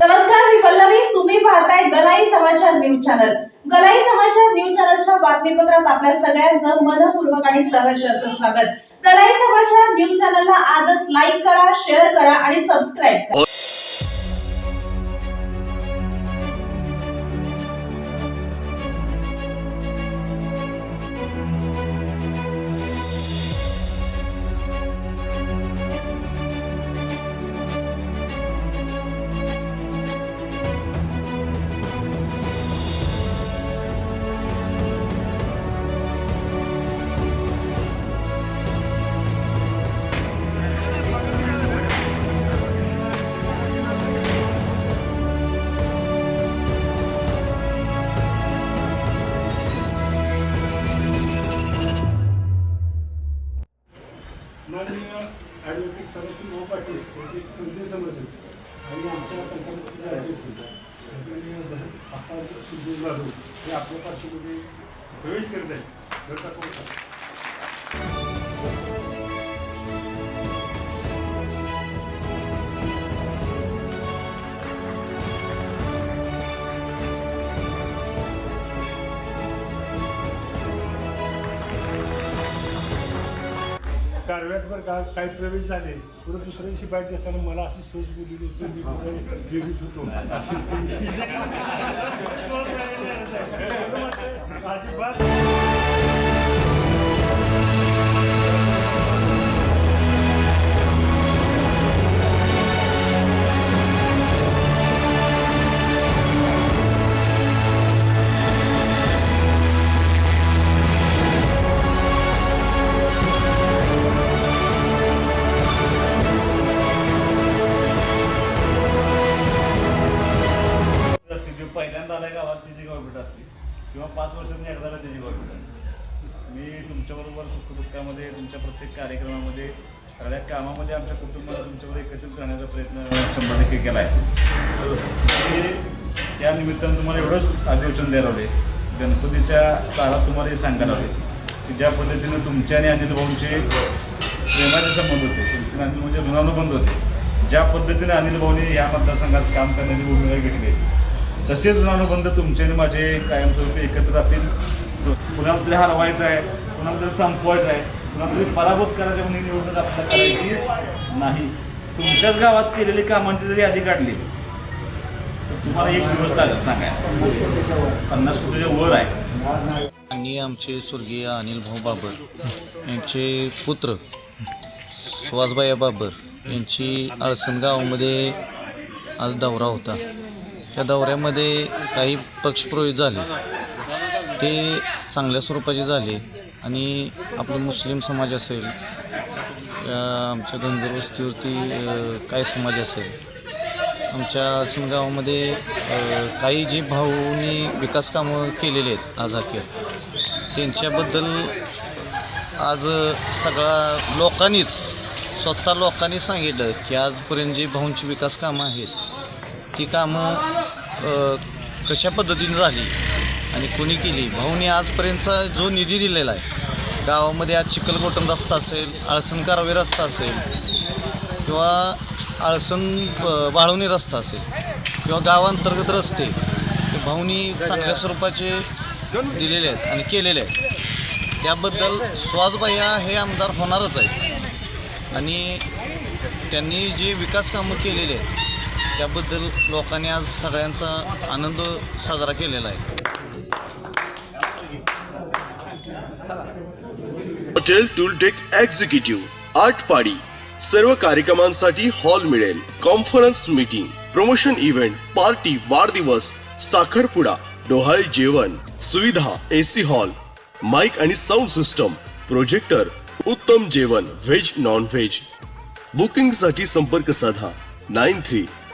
नमस्कार मी पल्लवी. तुम्ही पाहताय गलाई समाचार न्यूज चॅनल. गलाई समाचार न्यूज चॅनलच्या बातमीपत्रात आपल्या सगळ्यांचं मनपूर्वक आणि सहर्ष असं स्वागत. गलाई समाचार न्यूज चॅनलला आजच लाईक करा शेअर करा आणि सबस्क्राईब करा. माननीय ॲडव्होकेट सदाशिव भाऊ पाटील यांचे मंत्री समज आणि आमच्या पंचायतीचे अध्यक्ष आदरणीय भरत सुधीर जाधव हे आपल्या पार्श्वमध्ये प्रवेश करत आहेत. कारव्यात बरं का काही प्रवेश झाले. पुढे दुसऱ्या दिवशी बाईक घेताना मला अशी सहज बोलली होती मी पुढे जेरीत होतो. अजिबात किंवा पाच वर्षांनी एकदाला त्याची गव्हर्नमेंट असते मी तुमच्याबरोबर सुखदुःखामध्ये तुमच्या प्रत्येक कार्यक्रमामध्ये सगळ्या कामामध्ये आमच्या कुटुंबाला तुमच्यावर एकत्रित करण्याचा प्रयत्न शंभर टक्के केला आहे त्या निमित्तानं तुम्हाला एवढंच आदिवचन द्यायला हवे. गणपतीच्या काळात तुम्हाला हे सांगायला हवे की ज्या पद्धतीनं तुमच्या आणि अनिल भाऊंचे प्रेमाचे संबंध होते तुमचे अनिल म्हणजे ऋणानुबंध होते ज्या पद्धतीने अनिल भाऊने या मतदारसंघात काम करण्याची भूमिका घेतली तसेच ऋणानुबंध तुमचे आणि माझे कायमस्वरूपी एकत्र राहतील. कुणाला तरी हरवायचं आहे कुणाला तरी संपवायचं आहे कुणाला तरी पराभूत करायचं म्हणून निवडणूक आपल्याला करायची नाही. तुमच्याच गावात केलेली कामांची जरी यादी काढली तर तुम्हाला एक दिवस लागेल सांगायला. पन्नास कोटीच्या वर आहे. आणि आमचे स्वर्गीय अनिल भाऊ बाबर यांचे पुत्र सुहासबाया बाबर यांची आळसण गावामध्ये आज दौरा होता. त्या दौऱ्यामध्ये काही पक्षप्रवेश झाले. ते चांगल्या स्वरूपाचे झाले आणि आपले मुस्लिम समाज असेल आमच्या धनगर वस्तीवरती काय समाज असेल आमच्या आळसण गावामध्ये काही जे भाऊनी विकास कामं केलेले आहेत आज अखेर त्यांच्याबद्दल आज सगळा लोकांनीच स्वतः लोकांनी सांगितलं की आजपर्यंत जी भाऊंची विकास कामं आहेत ती कामं कशा पद्धतीने झाली आणि कोणी केली? भाऊनी आजपर्यंतचा जो निधी दिलेला आहे गावामध्ये आज चिखलकोटम रस्ता असेल आळसण कारवे रस्ता असेल किंवा आळसण वाळवणी रस्ता असेल किंवा गावांतर्गत रस्ते ते भाऊनी चांगल्या स्वरूपाचे दिलेले आहेत आणि केलेले आहेत. त्याबद्दल स्वाजबाह्या हे आमदार होणारच आहेत. आणि त्यांनी जे विकास कामं केलेले आहेत त्याबद्दल लोकांनी आज सगळ्यांचा आनंद साजरा केलेला आहे. हॉटेल टूलटेक एक्झिक्युटिव्ह आठ पाडी सर्व कार्यक्रमांसाठी हॉल मिळेल. Conference meeting promotion event party वाढदिवस साखरपुडा डोहाळे जेवण सुविधा एसी हॉल माइक आणि साऊंड सिस्टम प्रोजेक्टर उत्तम जेवण व्हेज नॉन व्हेज बुकिंगसाठी संपर्क साधा. Nine three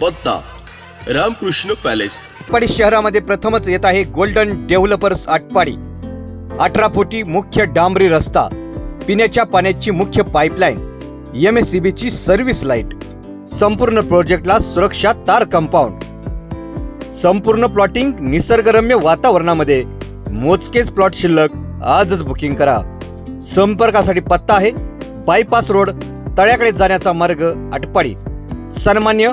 पत्ता रामकृष्ण पॅलेस. आटपाडी शहरामध्ये प्रथमच येत आहे गोल्डन डेव्हलपर्स आटपाडी अठरा फुटी मुख्य डांबरी रस्ता पिण्याच्या पाण्याची मुख्य पाईपलाईन एम एस सी बीची सर्व्हिस लाइट संपूर्ण प्रोजेक्टला सुरक्षा तार कंपाऊंड. संपूर्ण प्लॉटिंग निसर्गरम्य वातावरणामध्ये. मोजकेच प्लॉट शिल्लक आजच बुकिंग करा. संपर्कासाठी पत्ता आहे बायपास रोड तळ्याकडे जाण्याचा मार्ग आटपाडी सन्मान्य